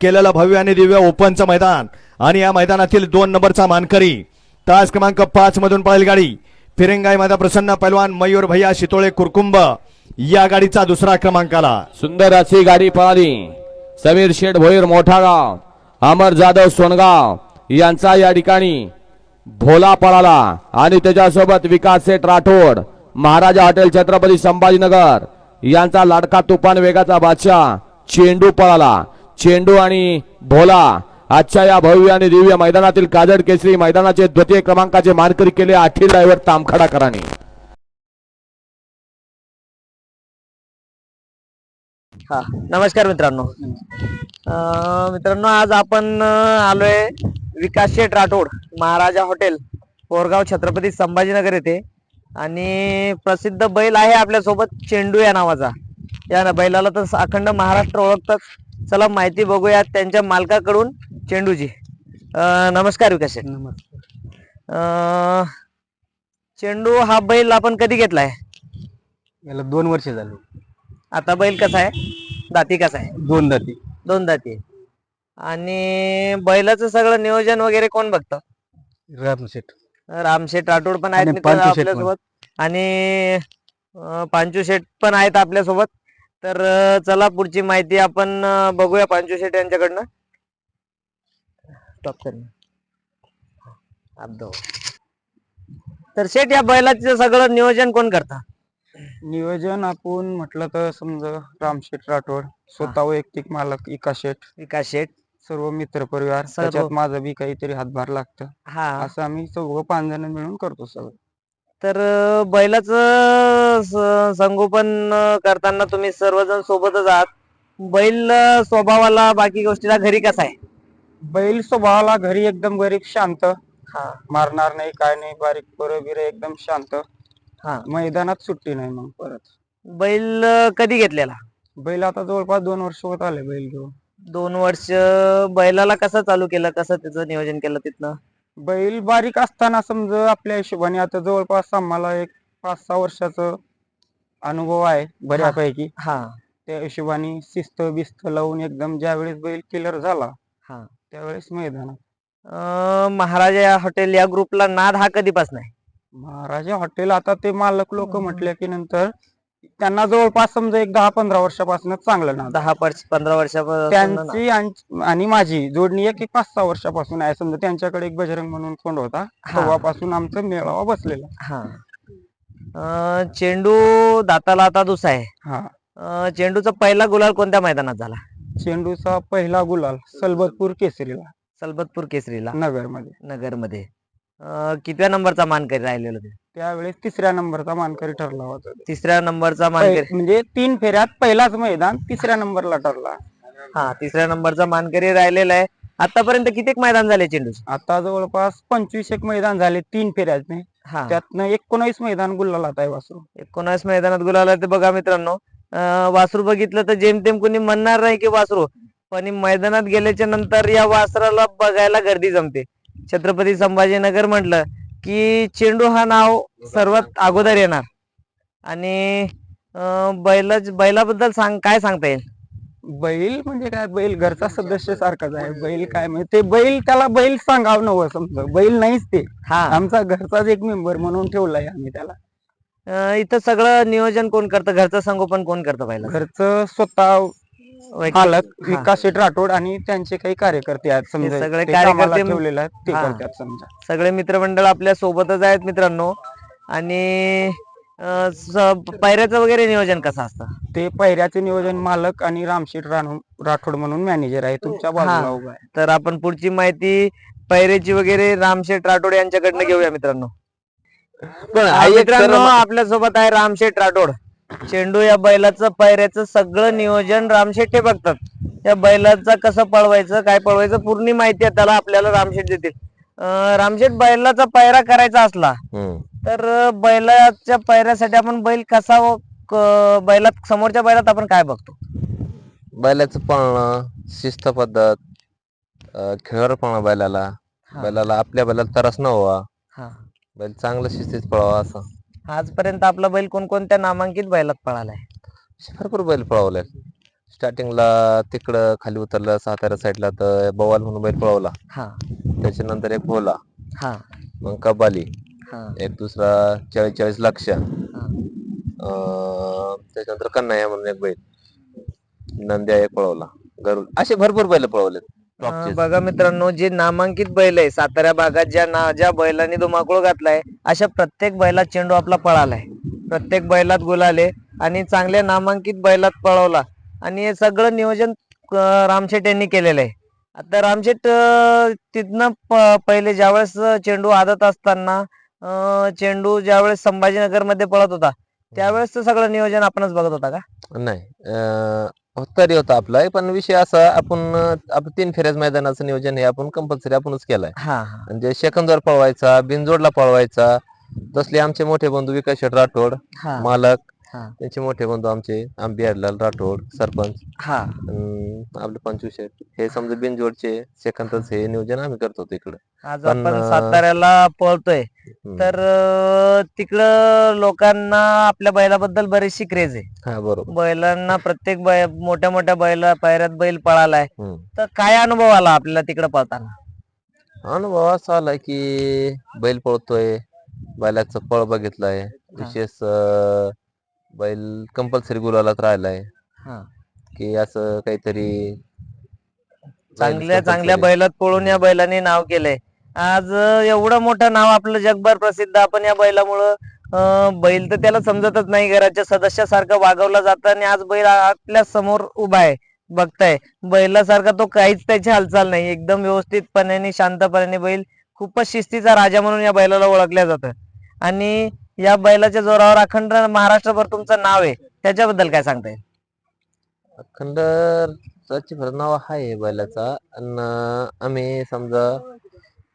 केलेलं भव्य आणि दिव्य ओपनचं मैदान. आणि या मैदानातील दोन नंबरचा मानकरी तास क्रमांक पाच मधून पळेल गाडी फिरंगाई माझा प्रसन्न पैलवान मयूर भैया शितोळे कुरकुंब या गाडीचा दुसरा क्रमांक आला सुंदर अशी गाडी पळाली. समीर शेठ भोईर मोठागाव अमर जाधव सोनगाव यांचा या ठिकाणी भोला पळाला. आणि त्याच्यासोबत विकास सेठ राठोड महाराजा हॉटेल छत्रपती संभाजीनगर यांचा लाडका तुफान वेगाचा बादशाह चेंडू पळाला. चेंडू आणि भोला. आजच्या या भव्य आणि दिव्य मैदानातील काजड केसरी मैदानाचे द्वितीय क्रमांकाचे मानकरी केले आठी ड्रायव्हर तामखडाकरांनी हा नमस्कार मित्रांनो. अं, मित्रांनो आज आपण आलोय विकास शेठ राठोड महाराजा हॉटेल पोरगाव छत्रपती संभाजीनगर येथे. आणि प्रसिद्ध बैल आहे आपल्यासोबत चेंडू या नावाचा. या ना बैलाला तर अखंड महाराष्ट्र ओळखतात. चला माहिती बघूया त्यांच्या मालकाकडून चेंडूची अं, नमस्कार विकास शेठ अं, चेंडू हा बैल आपण कधी घेतलाय? याला दोन वर्ष झाली. आता बैल कसा आहे? दाती कसा आहे? दोन दाती. दोन दाती. आहे. आणि बैलाचं सगळं नियोजन वगैरे कोण बघतं? रामशेठ रामशेठ राठोड पण आहेत आणि पांचू शेठ पण. आपल्यासोबत आणि अं, पांचू शेठ पण आहेत आपल्यासोबत. तर चला पुढची माहिती आपण बघूया पांचू शेठ यांच्याकडनं. तर शेठ या बैलाचं सगळं नियोजन कोण करतं? नियोजन आपण म्हटलं तर समजा रामशेठ राठोड स्वतः वैयक्तिक मालक इका शेठ विकास शेठ सर्व मित्र परिवार सर्व. त्याच्यात माझं बी काहीतरी हातभार लागतं. हा. असं आम्ही चौघ पाच जण मिळून करतो सगळं. तर बैलाचं संगोपन करताना तुम्ही सर्वजण सोबतच आहात. बैल स्वभावाला बाकी गोष्टीला घरी कसा आहे? बैल स्वभावाला घरी एकदम गरीब शांत. हा. मारणार नाही काय नाही बारीक पोरं बिरं एकदम शांत. हा. मैदानात सुट्टी नाही मग परत. बैल कधी घेतलेला? बैल आता जवळपास दोन वर्ष होत आले बैल घेऊन. दोन वर्ष बैलाला कसं चालू केलं? कसं त्याचं नियोजन केलं तिथनं? बैल बारीक असताना समजा आपल्या हिशोबाने आता जवळपास आम्हाला एक पाच सहा वर्षाचा अनुभव आहे बऱ्यापैकी. हा त्या हिशोबाने शिस्त बिस्त लावून एकदम ज्यावेळेस बैल किलर झाला हा. त्यावेळेस मैदानात. अं, महाराजा हॉटेल या ग्रुपला नाद हा कधीपासून आहे? महाराजा हॉटेल आता ते मालक लोक म्हटले की नंतर त्यांना जवळपास समजा एक दहा पंधरा वर्षापासून चांगलं नाव दहा वर्ष पंधरा वर्षापासून त्यांची आणि आणि माझी जोडणी एक एक पाच सहा वर्षापासून आहे. समजा त्यांच्याकडे एक बजरंग म्हणून कोंड होता. हा. तेव्हापासून आमचा मेळावा बसलेला हा. अं, चेंडू दाताला आता दुसरा आहे. हा. अं, चेंडूचा पहिला गुलाल कोणत्या मैदानात झाला? चेंडूचा पहिला गुलाल सलबतपूर केसरीला. सलबतपूर केसरीला. नगरमध्ये. नगरमध्ये. कितव्या नंबरचा मानकरी राहिलेला ते? त्यावेळेस तिसऱ्या नंबरचा मानकरी ठरला होता तो. तिसऱ्या नंबरचा मानकरी? म्हणजे तीन फेऱ्यात पहिलाच मैदान तिसऱ्या नंबरला ठरला. हा तिसऱ्या नंबरचा मानकरी राहिलेला आहे. आतापर्यंत किती मैदान झाले चेंडूचे? आता जवळपास पंचवीस एक मैदान झाले तीन फेऱ्यातने. हा. त्यातनं एकोणावीस मैदान गुलालात आहे वासरू. एकोणावीस मैदानात गुलाल ते बघा मित्रांनो अं, वासरू बघितलं तर जेमतेम कुणी म्हणणार नाही की वासरू. पण हे मैदानात गेल्याच्यानंतर या वासराला बघायला गर्दी जमते. छत्रपती संभाजीनगर म्हटलं की चेंडू हा नाव सर्वात अगोदर येणार. आणि अं, बैलाच बैलाबद्दल सांग काय सांगता येईल? बैल म्हणजे काय? बैल घरचा सदस्य सारखाच आहे. बैल काय म्हणजे ते बैल त्याला बैल सांगावं नवं समजा. बैल नाहीच ते. हा. आमचा घरचाच एक मेंबर म्हणून ठेवलाय आम्ही त्याला. अं, इथं सगळं नियोजन कोण करतं? घरचं संगोपन कोण करतं बैला घरचं स्वतः मालक विकास शेठ राठोड आणि त्यांचे काही कार्यकर्ते आहेत समजा सगळे ते कामाला कार्यकर्ते- ठेवलेले आहेत ते हा. करतात समजा. सगळे मित्रमंडळ आपल्या सोबतच आहेत मित्रांनो. आणि अं, स- पायऱ्याचं वगैरे नियोजन कसं असतं? ते पहिऱ्याचे नियोजन मालक आणि रामशेठ राणू राठोड म्हणून मॅनेजर आहे तुमच्या बाजूला हा. उभा आहे. तर आपण पुढची माहिती पायऱ्याची वगैरे रामशेठ राठोड यांच्याकडनं घेऊया मित्रांनो. हा, मित्रांनो आपल्यासोबत आहे रामशेठ राठोड. चेंडू या बैलाचं पायऱ्याचं सगळं नियोजन रामशेठ हे बघतात. या बैलाचं कसं पळवायचं काय पळवायचं पूर्ण माहिती आहे त्याला आपल्याला रामशेठ देतील. रामशेठ बैलाचा पायरा करायचा असला तर बैलाच्या पायऱ्यासाठी आपण बैल कसा व क- बैलात समोरच्या बैलात आपण काय बघतो? बैलाचं पळणं शिस्त पद्धत अं, खेळरपणा बैलाला हा. बैलाला आपल्या बैलाला त्रास न व्हावा हा. बैल चांगलं शिस्तीत पळावा असं. आजपर्यंत आपला बैल कोणकोणत्या नामांकित बैलात पळालाय? भरपूर बैल पळवले. स्टार्टिंगला तिकडं खाली उतरलं सातारा साईडला तर बवाल म्हणून बैल पळवला. हा. त्याच्यानंतर एक भोला हा. मग कबाली हा. एक दुसरा चाळीस चाळीस लक्ष. हा. त्याच्यानंतर कन्हैया म्हणून एक बैल. नंद्या एक पळवला. गरुड असे भरपूर बैल पळवले अं, बघा मित्रांनो जे नामांकित बैल आहे सातारा भागात ज्या ना ज्या बैलांनी धुमाकूळ घातलाय अशा प्रत्येक बैलात चेंडू आपला पळालाय. प्रत्येक बैलात गुलाले आणि चांगल्या नामांकित बैलात पळवला. आणि हे सगळं नियोजन अं, रामशेठ यांनी केलेलं आहे. आता रामशेठ अं, तिथनं प- पहिले ज्यावेळेस चेंडू आदत असताना अं, चेंडू ज्यावेळेस संभाजीनगरमध्ये पळत होता त्यावेळेस सगळं नियोजन आपणच बघत होता का? नाही अं, तरी होता आपला. पण विषय असा आपण आपण तीन फेऱ्याच मैदानाचं नियोजन हे आपण कंपल्सरी आपणच केलंय. म्हणजे सेकंदवर पळवायचा बिनजोडला पळवायचा. तसले आमचे मोठे बंधू विकास शेठ राठोड मालक हा. त्यांचे मोठे बंधू आमचे आंबियारलाल राठोड सरपंच. हा. अं, आपले पंचू शेठ हे समजा बिनजोडचे सेकंदच हे नियोजन आम्ही करतो तिकडे आज पण, आपण अं, साताऱ्याला पळतोय. तर अं, तिकडं लोकांना आपल्या बैलाबद्दल बरीचशी क्रेज आहे. हा बरोबर. बैलांना प्रत्येक बै मोठ्या मोठ्या बैला पायऱ्यात बैल पळालाय. हम्म. तर काय अनुभव आला आपल्याला तिकडं पळताना? अनुभव असा आलाय की बैल पळतोय बैलाचं पळ बघितलाय. विशेष अं, बैल कंपल्सरी गुलालात राहिलाय. हा. की असं काहीतरी चांगल्या चांगल्या बैलात पळून या बैलांनी नाव केलंय. आज अं, एवढं मोठं नाव आपलं जगभर प्रसिद्ध. आपण या बैलामुळं अं, बैल तर त्याला समजतच नाही. घराच्या सदस्यासारखं वागवलं जातं आणि आज बैल आपल्यासमोर उभा आहे. बघताय. बैलासारखा तो काहीच त्याची हालचाल नाही. एकदम व्यवस्थितपणे शांतपणे बैल खूपच शिस्तीचा राजा म्हणून या बैलाला ओळखल्या जातं. आणि या बैलाच्या जोरावर अखंड महाराष्ट्रभर तुमचं नाव आहे. त्याच्याबद्दल काय सांगताय? अखंड खरं नाव आहे बैलाचा. आणि आम्ही समजा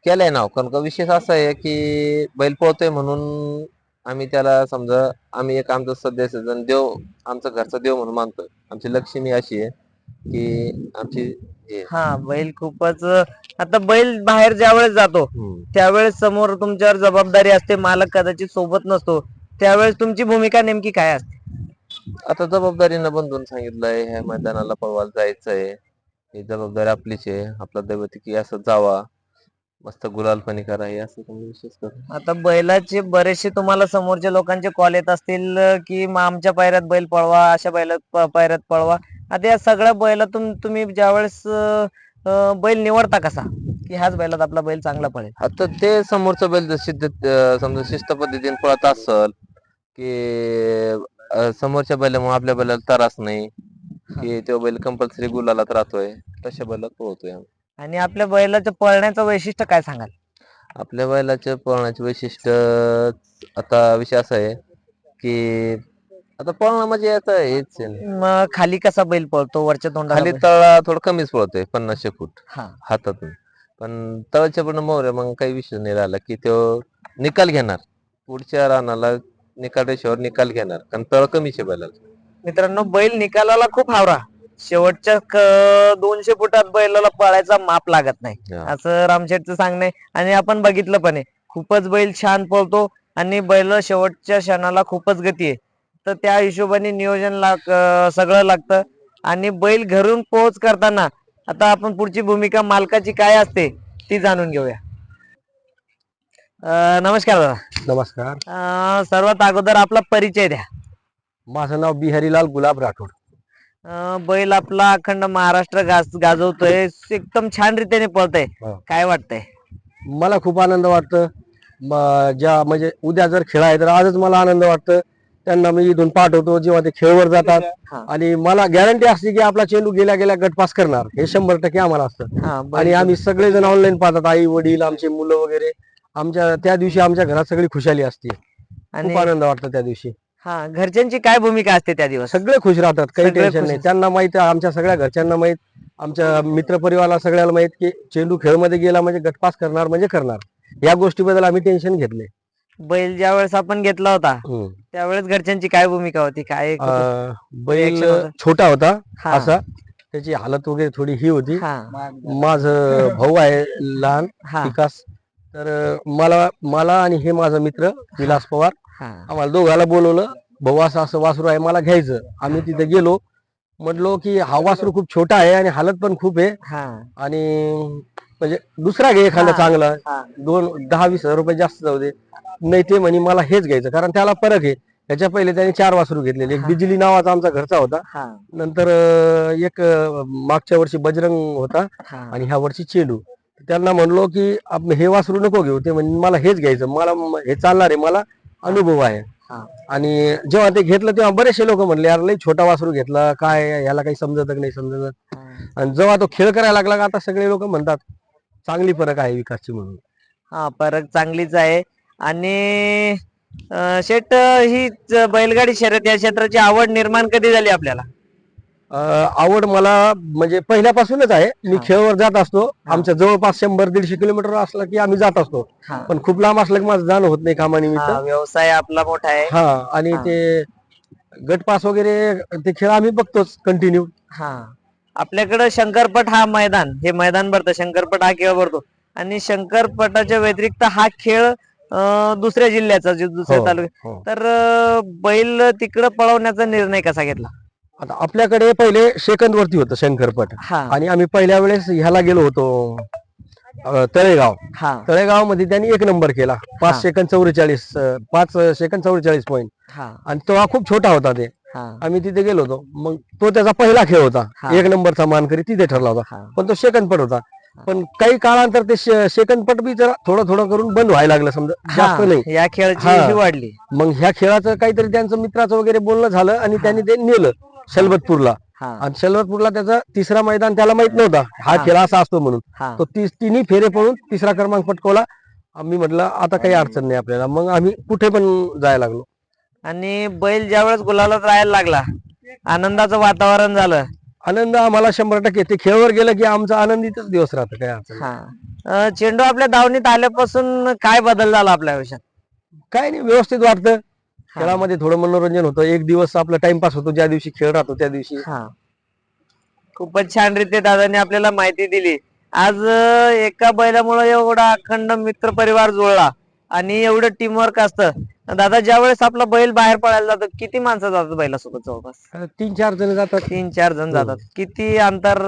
केलंय नाव. कारण का विशेष असं आहे की बैल पोहतोय म्हणून आम्ही त्याला समजा आम्ही एक आमचं सदस्य देव आमचं घरचा देव म्हणून मानतोय. आमची लक्ष्मी अशी आहे. की आमची हे. हा बैल खूपच आता बैल बाहेर ज्यावेळेस जातो हम्म. त्यावेळेस समोर तुमच्यावर जबाबदारी असते मालक कदाचित सोबत नसतो त्यावेळेस तुमची भूमिका नेमकी काय असते? आता जबाबदारीनं बंधून सांगितलंय ह्या मैदानाला पळवायला जायचंय ही जबाबदारी आपलीच आहे आपला दैवत की असं जावा. मस्त गुलालपणी करा हे असं तुम्ही विशेष करा. आता बैलाचे बरेचसे तुम्हाला समोरच्या लोकांचे कॉल येत असतील की मग आमच्या पायऱ्यात बैल पळवा अशा बैलात पायऱ्यात पळवा. आता या सगळ्या बैलातून तुम्ही ज्यावेळेस अं, अं, बैल निवडता कसा? की ह्याच बैलात आपला बैल चांगला पळेल आता ते समोरचं बैल जर सिद्ध अं, समजा शिस्त पद्धतीने पळत असल की अं, समोरच्या बैलामुळे आपल्या बैलाला त्रास नाही की तो बैल कंपल्सरी गुलालात राहतोय तशा बैलात पळतोय आम्ही. आणि आपल्या बैलाचं पळण्याचं वैशिष्ट्य काय सांगाल? आपल्या बैलाच्या पळण्याचे वैशिष्ट्य आता विषय असा आहे की आता पळणं म्हणजे आता हेच आहे. ना. मग खाली कसा बैल पळतो? वरच्या खाली तळा थोडं कमीच पळतोय पन्नासशे फूट हा. हातातून. पण तळच्या पण मोर मग काही विषय नाही राहिला की तो निकाल घेणार. पुढच्या रानाला निकाल रेषेवर निकाल घेणार. कारण तळ कमीच बैलाला मित्रांनो बैल निकालाला खूप हावरा. शेवटच्या क- दोनशे फुटात बैलाला पळायचा माप लागत नाही. हा. असं रामशेठचं सांगणं आणि आपण बघितलं पण आहे खूपच बैल छान पळतो आणि बैल शेवटच्या क्षणाला खूपच गती आहे. तर त्या हिशोबाने नियोजन लाग अं, सगळं लागतं. आणि बैल घरून पोहोच करताना आता आपण पुढची भूमिका मालकाची काय असते ती जाणून घेऊया. अं, नमस्कार दादा. नमस्कार. अं, सर्वात अगोदर आपला परिचय द्या. माझं नाव बिहारीलाल गुलाब राठोड. बैल आपला अखंड महाराष्ट्र गाज गाजवतोय. एकदम छान रीतीने पळतय. हो. काय वाटतंय? मला खूप आनंद वाटतं. म- ज्या म्हणजे उद्या जर खेळ आहे तर आजच मला आनंद वाटतं. त्यांना मी इथून पाठवतो जेव्हा ते खेळवर जातात. हा. आणि मला गॅरंटी असते की आपला चेंडू गेल्या गेल्या गट पास करणार. हे शंभर टक्के आम्हाला असतं. हा, बैल- आणि आम्ही सगळेजण ऑनलाईन पाहतात आई वडील आमचे मुलं वगैरे. आमच्या त्या दिवशी आमच्या घरात सगळी खुशाली असते. आणि खूप आनंद वाटतो त्या दिवशी. हा घरच्यांची काय भूमिका असते त्या दिवस? सगळे खुश राहतात काही सगळे टेन्शन खुश नाही. त्यांना माहीत आहे आमच्या सगळ्या घरच्यांना माहीत आमच्या मित्रपरिवाराला सगळ्याला माहीत की चेंडू खेळमध्ये गेला म्हणजे गटपास करणार म्हणजे करणार. या गोष्टीबद्दल आम्ही टेन्शन घेतले बैल ज्या वेळेस आपण घेतला होता हम्म. त्यावेळेस घरच्यांची काय भूमिका होती? काय अं, बैल reaction होतं? छोटा होता हा, असा. त्याची हालत वगैरे थोडी ही होती. हा. माझं भाऊ आहे लहान हा. विकास. तर मला मला आणि हे माझा मित्र विलास पवार आम्हाला दोघाला बोलवलं भाऊ असं असं वासरू आहे मला घ्यायचं. आम्ही तिथे गेलो. म्हटलो की हा वासरू खूप छोटा आहे आणि हालत पण खूप आहे. हा. आणि म्हणजे दुसरा घे एखादा. चांगला. दोन दहा वीस हजार रुपये जास्त जाऊ दे. नाही ते म्हणे मला हेच घ्यायचं. कारण त्याला फरक आहे. त्याच्या पहिले त्याने चार वासरू घेतलेले. एक. बिजली नावाचा आमचा घरचा होता. हा. नंतर एक मागच्या वर्षी बजरंग होता आणि ह्या वर्षी चेंडू. त्यांना म्हणलो की हे वासरू नको घेऊ. ते म्हणजे मला हेच घ्यायचं. मला हे चालणार आहे. मला अनुभव आहे. हा. आणि जेव्हा ते घेतलं तेव्हा बरेचसे लोक म्हणले यार लई छोटा वासरू घेतला काय याला काही समजत नाही समजत आणि जेव्हा तो खेळ करायला लागला का आता सगळे लोक म्हणतात चांगली फरक आहे विकासची म्हणून. हा फरक चांगलीच आहे. आणि शेट ही बैलगाडी शर्यत या क्षेत्राची आवड निर्माण कधी झाली आपल्याला? आवड मला म्हणजे पहिल्यापासूनच आहे. मी. खेळवर जात असतो. आमच्या जवळपास शंभर दीडशे किलोमीटर असलं की आम्ही जात असतो. पण खूप लांब असलं की माझं जाणं होत नाही कामानिमित्त. व्यवसाय आपला मोठा आहे. हा आणि. ते गटपास वगैरे ते खेळ आम्ही बघतोच कंटिन्यू हा. आपल्याकडं शंकरपट हा मैदान. हे मैदान भरतं. शंकरपट हा खेळ भरतो. आणि शंकरपटाच्या व्यतिरिक्त हा खेळ दुसऱ्या जिल्ह्याचा दुसऱ्या हो, तालुक्यात. हो. तर बैल तिकडं पळवण्याचा निर्णय कसा घेतला? आता आपल्याकडे पहिले सेकंद वरती होतं शंकरपट. हा. आणि आम्ही पहिल्या वेळेस ह्याला गेलो होतो अं, तळेगाव. हा. तळेगावमध्ये त्यांनी एक नंबर केला. हा. पाच सेकंद चौवेचाळीस अं, पाच सेकंद चौवेचाळीस पॉईंट हा. आणि तो हा खूप छोटा होता ते. हा. आम्ही तिथे गेलो होतो. मग तो त्याचा पहिला खेळ होता. एक नंबरचा मानकरी तिथे ठरला होता. पण तो सेकंद पट होता पण काही काळानंतर ते सेकंद पट बी जरा थोडं थोडं करून बंद व्हायला लागलं समजा. जास्त हा, नाही. या खेळाची हा. ही वाढली. मग ह्या खेळाचं काहीतरी त्यांचं मित्राचं वगैरे बोलणं झालं आणि त्यांनी ते नेलं. शलबतपूरला. आणि शलबतपूरला त्याचा तिसरा मैदान त्याला माहीत नव्हता. हा. खेळ असा असतो म्हणून. तो तिन्ही फेरे पळून तिसरा क्रमांक पटकवला. आम्ही म्हटलं आता काही अडचण नाही आपल्याला. मग आम्ही कुठे पण जायला लागलो. आणि बैल ज्यावेळेस गुलालात राहायला लागला आनंदाचं वातावरण झालं. आनंद आम्हाला शंभर टक्के. ते खेळवर गेलं की आमचा आनंदीतच दिवस राहतं काय अडचण. हा. चेंडू आपल्या दावणीत आल्यापासून काय बदल झाला आपल्या आयुष्यात? काय नाही व्यवस्थित वाटतं. खेळामध्ये थोडं मनोरंजन होतं. एक दिवस आपला टाइमपास होतो. ज्या दिवशी खेळ राहतो त्या दिवशी. हा. खूपच छान रीते दादांनी आपल्याला माहिती दिली. आज अं, एका बैलामुळे एवढा अखंड मित्र परिवार जुळला. आणि एवढं टीमवर्क असतं. दादा ज्या वेळेस आपला बैल बाहेर पडायला जातो किती माणसं जातात बैलासोबत जवळपास? तीन चार जण जातात. तीन चार जण हो. जातात. किती अंतर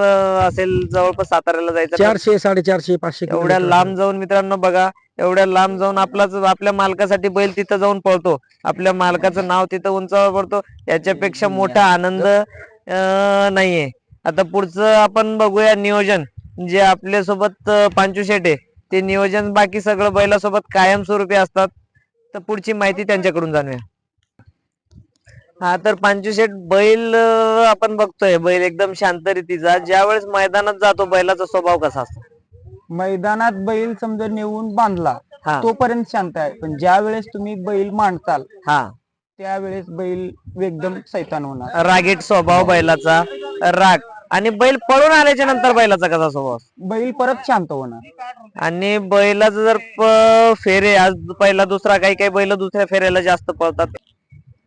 असेल जवळपास साताऱ्याला जायचं? चारशे साडेचारशे पाचशे एवढ्या लांब जाऊन मित्रांनो बघा एवढ्या लांब जाऊन आपलाच आपल्या मालकासाठी बैल तिथं जाऊन पळतो. आपल्या मालकाचं नाव तिथं उंचावर पडतो. याच्यापेक्षा मोठा आनंद नाहीये. आता पुढचं आपण बघूया नियोजन जे आपल्यासोबत अं, पांचू शेट आहे ते नियोजन बाकी सगळं बैलासोबत कायमस्वरूपी असतात. तर पुढची माहिती त्यांच्याकडून जाणूया. हा तर पांचू शेट बैल आपण बघतोय बैल एकदम शांत रीतीचा. ज्यावेळेस मैदानात जातो बैलाचा स्वभाव कसा असतो? मैदानात बैल समजा नेऊन बांधला हा. तोपर्यंत शांत आहे. पण ज्या वेळेस तुम्ही बैल मांडताल हा. त्यावेळेस बैल एकदम सैतान होणार. रागीट स्वभाव बैलाचा. राग. आणि बैल पळून आल्याच्यानंतर बैलाचा कसा स्वभाव? असतो? बैल परत शांत होणार. आणि बैलाचं जर प- फेरे आज पहिला दुसरा काही काही बैल दुसऱ्या फेऱ्याला जास्त पळतात.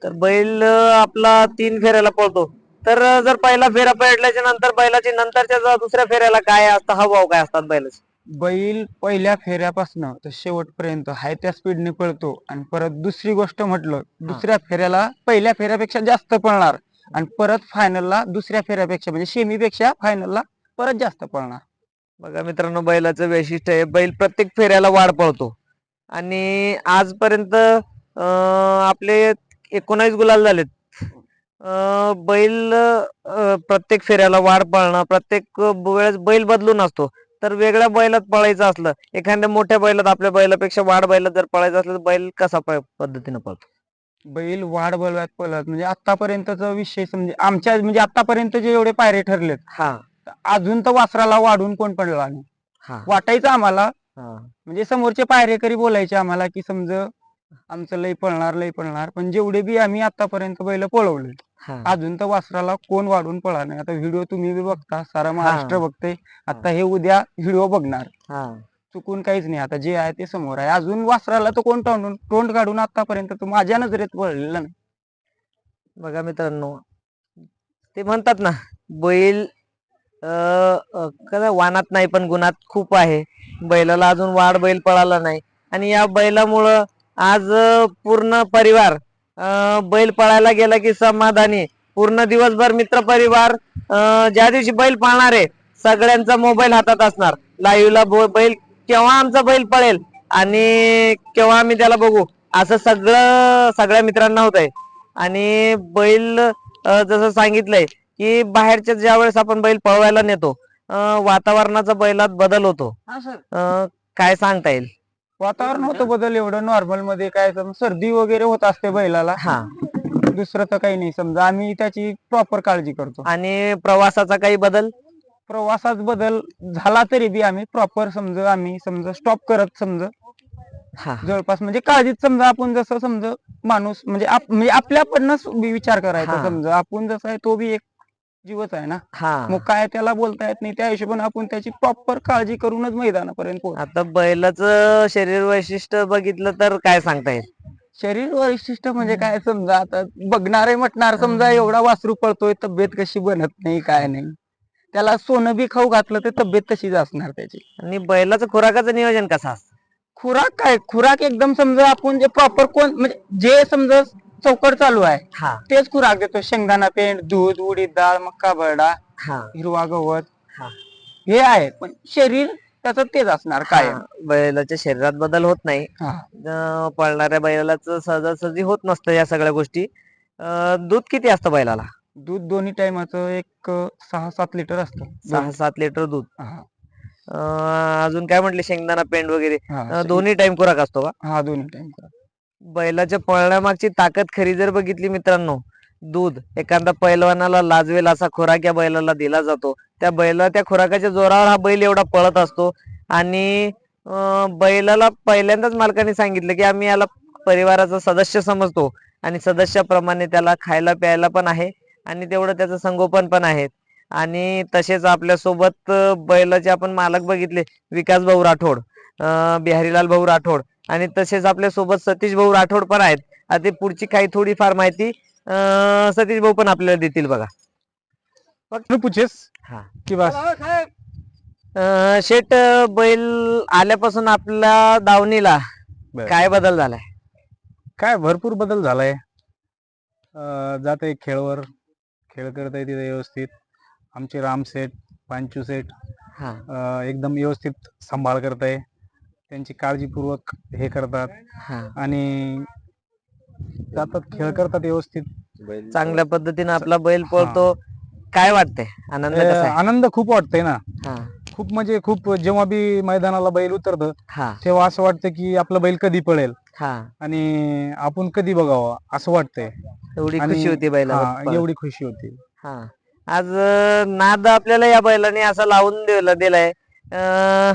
तर बैल अं, आपला तीन फेऱ्याला पळतो. तर अं, जर पहिला फेरा पडल्याच्या नंतर बैलाची नंतरच्या जर दुसऱ्या फेऱ्याला काय असतं हा भाव काय असतात बैलाचे? बैल पहिल्या फेऱ्यापासून तर शेवटपर्यंत हाय त्या स्पीडने पळतो. आणि परत दुसरी गोष्ट म्हटलं दुसऱ्या फेऱ्याला पहिल्या फेऱ्यापेक्षा जास्त पळणार. आणि परत फायनलला दुसऱ्या फेऱ्यापेक्षा म्हणजे सेमीपेक्षा फायनलला परत जास्त पळणार. बघा मित्रांनो बैलाचं वैशिष्ट्य आहे बैल प्रत्येक फेऱ्याला वाढ पळतो. आणि आजपर्यंत अं, आपले एकोणावीस गुलाल झालेत. अं, बैल प्रत्येक फेऱ्याला वाढ पळणं प्रत्येक वेळेस बैल बदलून असतो. तर वेगळ्या बैलात पळायचं असलं एखाद्या मोठ्या बैलात आपल्या बैलापेक्षा वाढ बैलात जर पळायचं असलं तर बैल कसा पळ- पद्धतीनं पळतो? बैल वाढ बलवात पळत म्हणजे आतापर्यंतचा विषय समजे आमच्या म्हणजे आतापर्यंत जे एवढे पायरे ठरलेत हा. अजून तर वासराला वाढून कोण पडला नाही हा. वाटायचं आम्हाला. हा. म्हणजे समोरचे पायरेकरी बोलायचे आम्हाला की समज आमचं लय पळणार लय पळणार पण जेवढे बी आम्ही आतापर्यंत बैल पळवले हा. अजून तर वासराला कोण वाढून पळा नाही. आता व्हिडिओ तुम्ही बी बघता सारा महाराष्ट्र बघते आता हे उद्या व्हिडिओ बघणार. हा. चुकून काहीच नाही. आता जे आहे ते समोर आहे. अजून वासराला तर कोण तोंडून तोंड काढून आतापर्यंत तो माझ्या नजरेत पळलेला नाही. बघा मित्रांनो ते म्हणतात ना बैल अं, वानात नाही पण गुणात खूप आहे. बैलाला अजून वाढ बैल पळाला नाही. आणि या बैलामुळं आज पूर्ण परिवार बैल पळायला गेला की समाधानी पूर्ण दिवसभर मित्र परिवार ज्या दिवशी बैल पाळणार आहे सगळ्यांचा मोबाईल हातात असणार. लाईव्हला बैल केव्हा आमचा बैल पळेल आणि केव्हा आम्ही त्याला बघू असं सगळं सगळ्या मित्रांना होत आहे आणि बैल जसं सांगितलंय की बाहेरच्या ज्या वेळेस आपण बैल पळवायला नेतो वातावरणाचा बैलात बदल होतो. हा काय सांगता येईल? वातावरण होतं बदल एवढं नॉर्मलमध्ये काय सर्दी वगैरे होत असते बैलाला. हा. दुसरं तर काही नाही. समजा आम्ही त्याची प्रॉपर काळजी करतो. आणि प्रवासाचा काही बदल? प्रवासात बदल झाला तरी बी आम्ही प्रॉपर समजा आम्ही समजा स्टॉप करत समजा. हा. जवळपास म्हणजे काळजीत समजा आपण जसं समजा माणूस म्हणजे आप- म्हणजे आपल्याकडनंच विचार करायचा हा. समजा. आपण जसं आहे तो बी एक जीवच आहे ना. हा. मग काय त्याला बोलता येत नाही त्या हिशोबाने आपण त्याची प्रॉपर काळजी करूनच मैदानापर्यंत पोहोच. आता बैलाचं शरीर वैशिष्ट्य बघितलं तर काय सांगता येईल? शरीर वैशिष्ट्य म्हणजे काय समजा? आता बघणारे म्हटणार समजा एवढा वासरू पळतोय तब्येत कशी बनत नाही काय नाही. त्याला सोनं बी खाऊ घातलं तर तब्येत तशीच असणार त्याची. आणि बैलाचं खुराकाचं नियोजन कसं असतं? खुराक काय? खुराक एकदम समजा आपण जे प्रॉपर कोण म्हणजे जे समजा चौकट चालू आहे हा. तेच खुराक देतो शेंगदाणा पेंट दूध उडीद डाळ मक्का बरडा हा. हिरवा गवत. हा. हे आहे पण शरीर त्याचं तेच असणार काय हा. बैलाच्या शरीरात बदल होत नाही. हा. अं, पळणाऱ्या बैलाच सहजासहजी होत नसतं या सगळ्या गोष्टी. अं, दूध किती असतं बैलाला? दूध दोन्ही टायमाचं एक सहा सात लिटर असतं. सहा सात लिटर दूध. हा, अं, अजून काय म्हटले? शेंगदाणा पेंड वगैरे. हा, अं, दोन्ही टाइम खुराक असतो का? हा दोन्ही टाइम बैलाच्या पळण्यामागची ताकद खरी जर बघितली मित्रांनो दूध एखादा पैलवानाला लाजवेल असा खुराक या बैलाला दिला जातो. त्या बैला त्या खुराकाच्या जोरावर हा बैल एवढा पळत असतो. आणि अं, बैलाला पहिल्यांदाच मालकाने सांगितलं की आम्ही याला परिवाराचा सदस्य समजतो. आणि सदस्याप्रमाणे त्याला खायला प्यायला पण आहे. आणि तेवढं त्याचं संगोपन पण आहे. आणि तसेच आपल्यासोबत अं, बैलाचे आपण मालक बघितले विकास भाऊ राठोड बिहारीलाल भाऊ राठोड आणि तसेच आपल्यासोबत सतीश भाऊ राठोड पण आहेत. आता ते पुढची काही थोडीफार माहिती सतीश भाऊ पण आपल्याला देतील बघा. पूछेस? हा. की बस? अं, शेट बैल आल्यापासून आपल्या दावणीला. काय बदल झालाय? काय भरपूर बदल झालाय. अं, जाते खेळवर. खेळ करता येते व्यवस्थित. आमचे राम सेट पांचू सेट हा. अं, एकदम व्यवस्थित सांभाळ करताय त्यांची काळजीपूर्वक हे करतात. हा. आणि जातात खेळ करतात व्यवस्थित. चांगल्या पद्धतीने आपला बैल पळतो. काय वाटतंय? आनंद कसा अं, आहे? आनंद खूप वाटतंय ना. हा. खूप म्हणजे खूप जेव्हा बी मैदानाला बैल उतरतं हा. तेव्हा असं वाटतं की आपलं बैल कधी पळेल? हा. आणि आपण कधी बघावं असं वाटतंय. एवढी आणि- खुशी होती बैला हा, एवढी खुशी होती. हा. आज अं, नाद आपल्याला या बैलाने असा लावून दिला दिलाय. अं,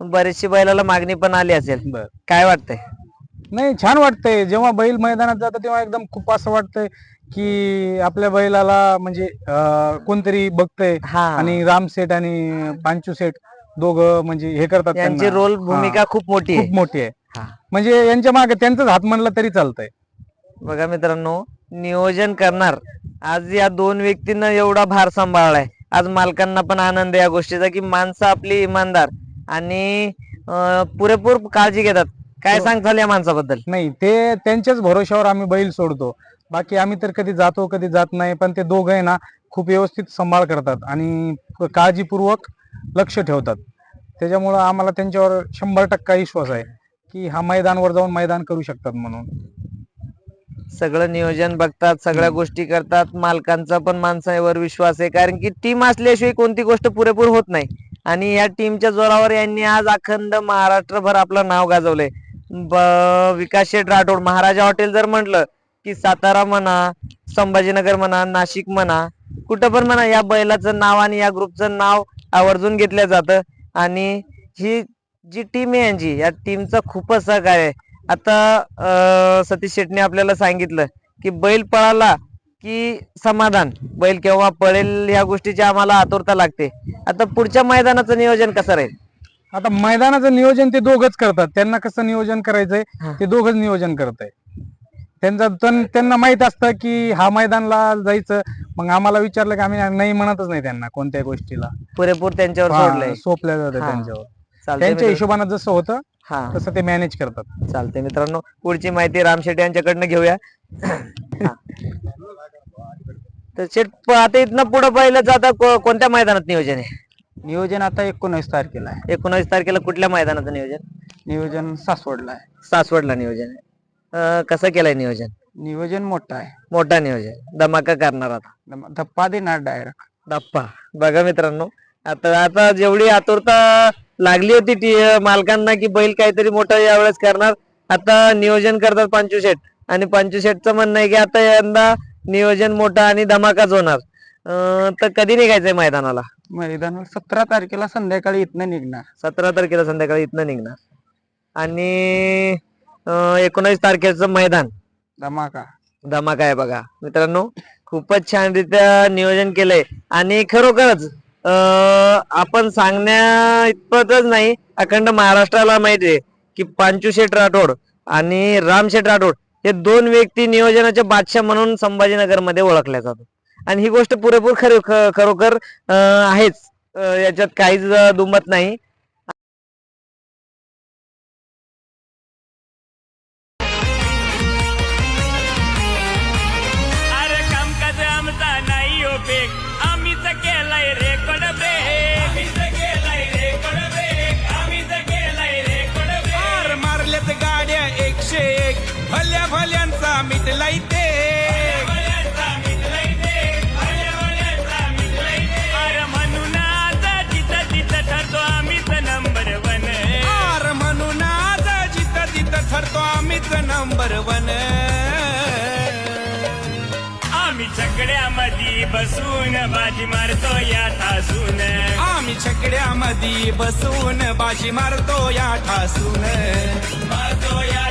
बरीचशी बैलाला मागणी पण आली असेल. बर. काय वाटतंय? नाही छान वाटतंय. जेव्हा बैल मैदानात जातं तेव्हा एकदम खूप असं वाटतंय की आपल्या बैलाला म्हणजे अं, कोणतरी बघतंय. हा. आणि राम सेठ आणि पांचू सेठ दोघं म्हणजे हे करतात यांची त्यांना. रोल हा, भूमिका खूप मोठी आहे. खूप मोठी आहे. म्हणजे यांच्या मागे त्यांचाच हात म्हणलं तरी चालतंय. बघा मित्रांनो नियोजन करणार. आज या दोन व्यक्तींना एवढा भार सांभाळलाय. आज मालकांना पण आनंद या गोष्टीचा की माणसं आपली इमानदार आणि पुरेपूर काळजी घेतात. काय हो. सांगताल या माणसाबद्दल? नाही ते त्यांच्याच भरोश्यावर आम्ही बैल सोडतो. बाकी आम्ही तर कधी जातो कधी जात नाही पण ते दोघं आहे ना खूप व्यवस्थित सांभाळ करतात आणि काळजीपूर्वक लक्ष ठेवतात. त्याच्यामुळं आम्हाला त्यांच्यावर शंभर टक्का विश्वास आहे. की हा मैदानवर जाऊन मैदान करू शकतात म्हणून. सगळं नियोजन बघतात सगळ्या गोष्टी करतात मालकांचा पण माणसावर विश्वास आहे कारण की टीम असल्याशिवाय कोणती गोष्ट पुरेपूर होत नाही. आणि या टीमच्या जोरावर यांनी आज अखंड महाराष्ट्रभर आपलं नाव गाजवलंय. विकास शेठ राठोड महाराजा हॉटेल जर म्हटलं की सातारा म्हणा संभाजीनगर म्हणा नाशिक म्हणा कुठं पण म्हणा या बैलाचं नाव आणि या ग्रुपचं नाव आवर्जून घेतलं जातं. आणि ही जी टीम आहे यांची या टीमचं खूपच सहकार्य आहे. आता सतीश शेटने आपल्याला सांगितलं की बैल पळाला की समाधान. बैल केव्हा पळेल या गोष्टीची आम्हाला आतुरता लागते. आता पुढच्या मैदानाचं नियोजन कसं राहील? आता मैदानाचं नियोजन ते दोघच करतात. त्यांना कसं नियोजन करायचंय. ते दोघच नियोजन करत आहे त्यांचा त्यांना माहीत असतं की हा मैदानला जायचं. मग आम्हाला विचारलं की आम्ही नाही म्हणतच नाही त्यांना कोणत्याही गोष्टीला. पुरेपूर त्यांच्यावर सोडलंय. सोपल्या जातं. त्यांच्यावर. त्यांच्या हिशोबानं जसं होतं हा. तसं ते मॅनेज करतात. चालतंय मित्रांनो पुढची माहिती राम शेट्टी यांच्याकडनं घेऊया. हा. तर शेट प- आता इथनं पुढे पहिलं आता को- कोणत्या मैदानात नियोजन आहे? नियोजन आता एकोणीस तारखेला आहे. एकोणावीस तारखेला कुठल्या मैदानाचं नियोजन? नियोजन सासवडला आहे. सासवडला नियोजन आहे. अं, कसं केलंय नियोजन? नियोजन मोठं आहे. मोठा नियोजन. धमाका करणार आता. दम- धप्पा देणार डायरेक्ट दप्पा बघा मित्रांनो आता आता जेवढी आतुरता लागली होती ती मालकांना की बैल काहीतरी मोठं यावेळेस करणार. आता नियोजन करतात पंचू आणि पंचू म्हणणं आहे की आता यंदा नियोजन मोठं आणि धमाकाच होणार. तर कधी निघायचंय मैदानाला? मैदान सतरा तारखेला संध्याकाळी इथनं निघणार. सतरा तारखेला संध्याकाळी इथनं निघणार. आणि एकोणावीस तारखेचं मैदान. धमाका. धमाका आहे बघा. मित्रांनो खूपच छान रित्या नियोजन केलंय. आणि खरोखरच आपण सांगण्या इतपतच नाही. अखंड महाराष्ट्राला माहिती आहे की पांचू शेठ राठोड आणि राम शेठ राठोड हे दोन व्यक्ती नियोजनाचे बादशाह म्हणून संभाजीनगरमध्ये ओळखल्या जातो आणि ही गोष्ट पुरेपूर खरो खरोखर आहेच. याच्यात काहीच दुमत नाही. तिथं ठरतो आम्हीच नंबर वन आम्ही छकड्यामध्ये बसून बाजी मारतो या ठासून. आम्ही छकड्यामध्ये बसून बाजी मारतो या ठासून. मारतो या